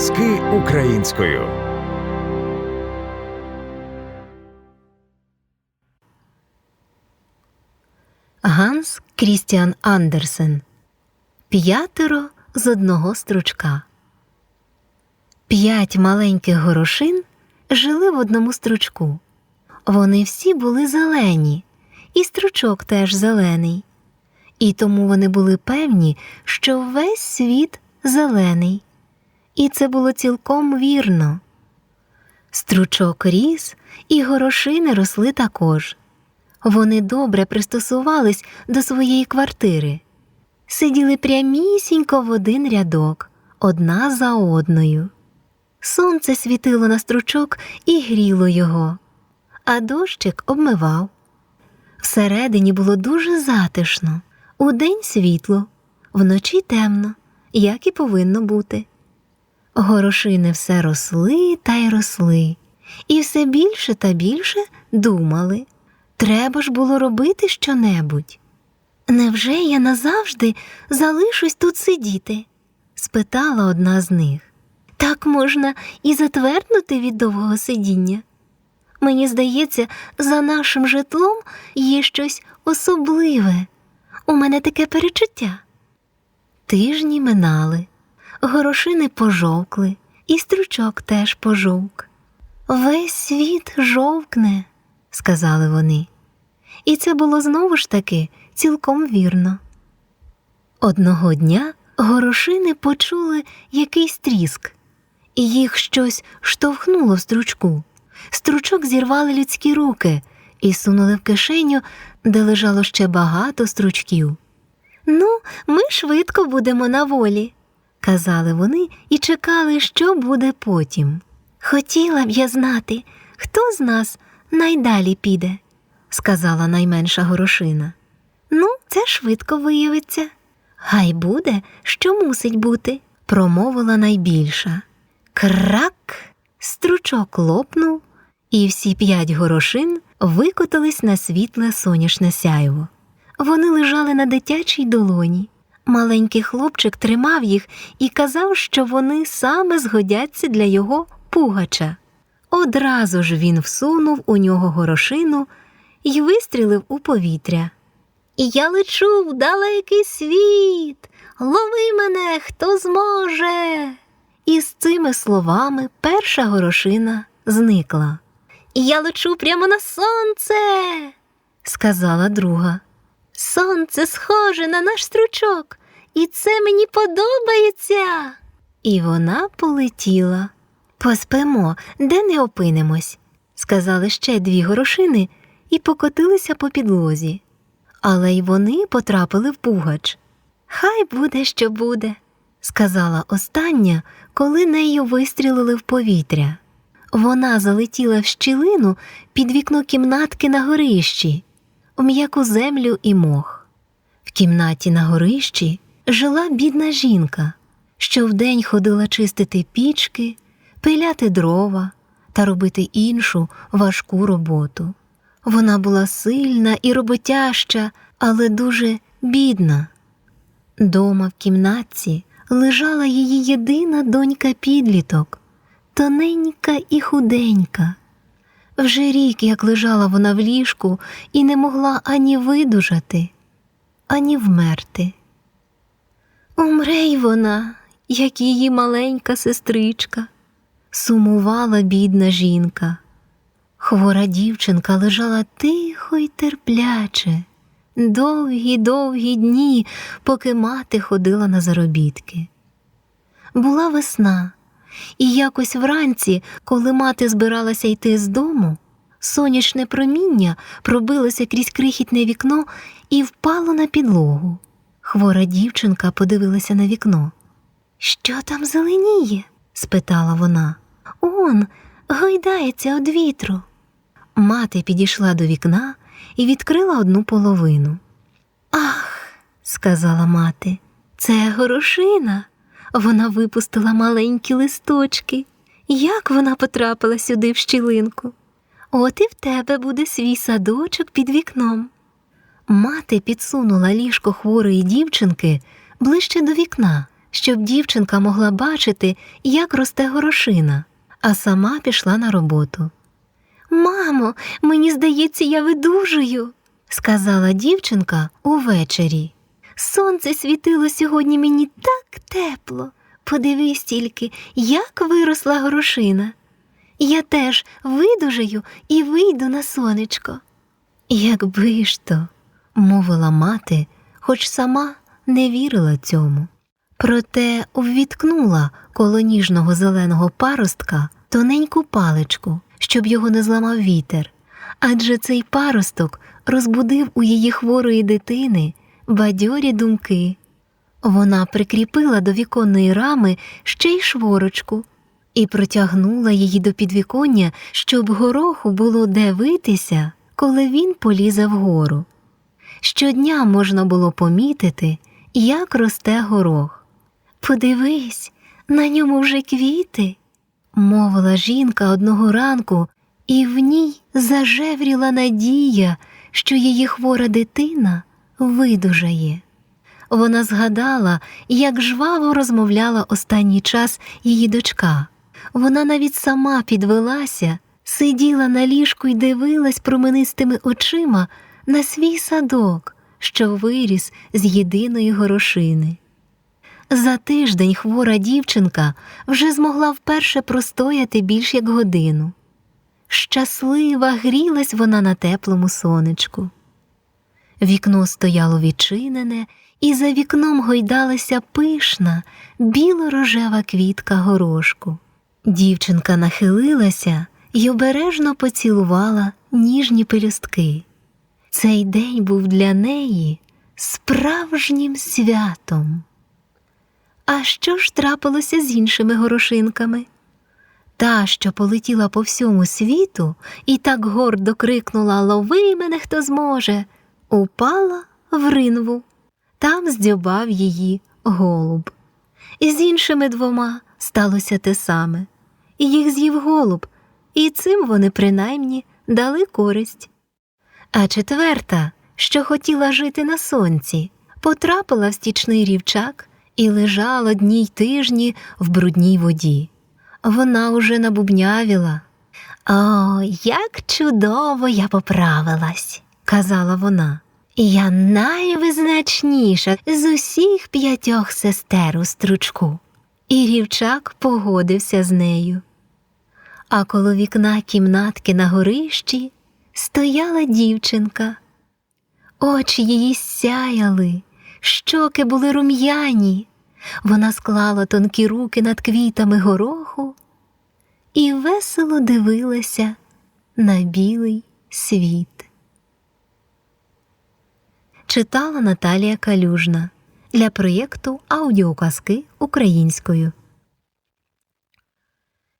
Аудіоказки українською. Ганс Крістіан Андерсен П'ятеро з одного стручка. П'ять маленьких горошин жили в одному стручку. Вони всі були зелені, і стручок теж зелений. І тому вони були певні, що весь світ зелений. І це було цілком вірно. Стручок ріс, і горошини росли також. Вони добре пристосувались до своєї квартири, сиділи прямісінько в один рядок, одна за одною. Сонце світило на стручок і гріло його, а дощик обмивав. Всередині було дуже затишно, удень світло, вночі темно, як і повинно бути. Горошини все росли та й росли, і все більше та більше думали. Треба ж було робити щонебудь. Невже я назавжди залишусь тут сидіти? спитала одна з них. Так можна і затверднути від довгого сидіння. Мені здається, за нашим житлом є щось особливе. У мене таке перечуття. Тижні минали, горошини пожовкли, і стручок теж пожовк. Весь світ жовкне, сказали вони. І це було знову ж таки цілком вірно. Одного дня горошини почули якийсь тріск, і їх щось штовхнуло в стручку. Стручок зірвали людські руки і сунули в кишеню, де лежало ще багато стручків. Ну, ми швидко будемо на волі, казали вони і чекали, що буде потім. Хотіла б я знати, хто з нас найдалі піде, сказала найменша горошина. Ну, це швидко виявиться. Гай буде, що мусить бути, промовила найбільша. Крак! Стручок лопнув, і всі п'ять горошин викотились на світле сонячне сяйво. Вони лежали на дитячій долоні. Маленький хлопчик тримав їх і казав, що вони саме згодяться для його пугача. Одразу ж він всунув у нього горошину і вистрілив у повітря. Я лечу в далекий світ, лови мене, хто зможе. І з цими словами перша горошина зникла. Я лечу прямо на сонце, сказала друга. Сонце схоже на наш стручок, і це мені подобається. І вона полетіла. Поспимо, де не опинимось, сказали ще дві горошини і покотилися по підлозі. Але й вони потрапили в пугач. Хай буде, що буде, сказала остання, коли нею вистрілили в повітря. Вона залетіла в щілину під вікно кімнатки на горищі, в м'яку землю і мох. В кімнаті на горищі жила бідна жінка, що вдень ходила чистити пічки, пиляти дрова та робити іншу важку роботу. Вона була сильна і роботяща, але дуже бідна. Дома в кімнатці лежала її єдина донька підліток, тоненька і худенька. Вже рік, як лежала вона в ліжку і не могла ані видужати, ані вмерти. Умре й вона, як її маленька сестричка, сумувала бідна жінка. Хвора дівчинка лежала тихо й терпляче, довгі довгі дні, поки мати ходила на заробітки. Була весна, і якось вранці, коли мати збиралася йти з дому, сонячне проміння пробилося крізь крихітне вікно і впало на підлогу. Хвора дівчинка подивилася на вікно. Що там зеленіє? спитала вона. Он гойдається од вітру. Мати підійшла до вікна і відкрила одну половину. Ах, сказала мати, це горошина. Вона випустила маленькі листочки. Як вона потрапила сюди в щілинку? От і в тебе буде свій садочок під вікном. Мати підсунула ліжко хворої дівчинки ближче до вікна, щоб дівчинка могла бачити, як росте горошина, а сама пішла на роботу. Мамо, мені здається, я видужую, сказала дівчинка увечері. Сонце світило сьогодні мені так тепло. Подивись тільки, як виросла горошина. Я теж видужаю і вийду на сонечко. Якби ж то, мовила мати, хоч сама не вірила цьому. Проте увіткнула коло ніжного зеленого паростка тоненьку паличку, щоб його не зламав вітер, адже цей паросток розбудив у її хворої дитини бадьорі думки. Вона прикріпила до віконної рами ще й шворочку і протягнула її до підвіконня, щоб гороху було де витися, коли він полізе вгору. Щодня можна було помітити, як росте горох. Подивись, на ньому вже квіти, мовила жінка одного ранку, і в ній зажевріла надія, що її хвора дитина видужає. Вона згадала, як жваво розмовляла останній час її дочка. Вона навіть сама підвелася, сиділа на ліжку й дивилась променистими очима на свій садок, що виріс з єдиної горошини. За тиждень хвора дівчинка вже змогла вперше простояти більш як годину. Щаслива грілась вона на теплому сонечку. Вікно стояло відчинене, і за вікном гойдалася пишна, біло-рожева квітка горошку. Дівчинка нахилилася й обережно поцілувала ніжні пелюстки. Цей день був для неї справжнім святом. А що ж трапилося з іншими горошинками? Та, що полетіла по всьому світу і так гордо крикнула Лови мене хто зможе, упала в ринву. Там здьобав її голуб. І з іншими двома сталося те саме. І їх з'їв голуб, і цим вони принаймні дали користь. А четверта, що хотіла жити на сонці, потрапила в стічний рівчак і лежала дні й тижні в брудній воді. Вона уже набубнявіла. О, як чудово я поправилась, казала вона. Я найвизначніша з усіх п'ятьох сестер у стручку. І рівчак погодився з нею. А коло вікна кімнатки на горищі стояла дівчинка. Очі її сяяли, щоки були рум'яні. Вона склала тонкі руки над квітами гороху і весело дивилася на білий світ. Читала Наталія Калюжна для проєкту Аудіоказки українською.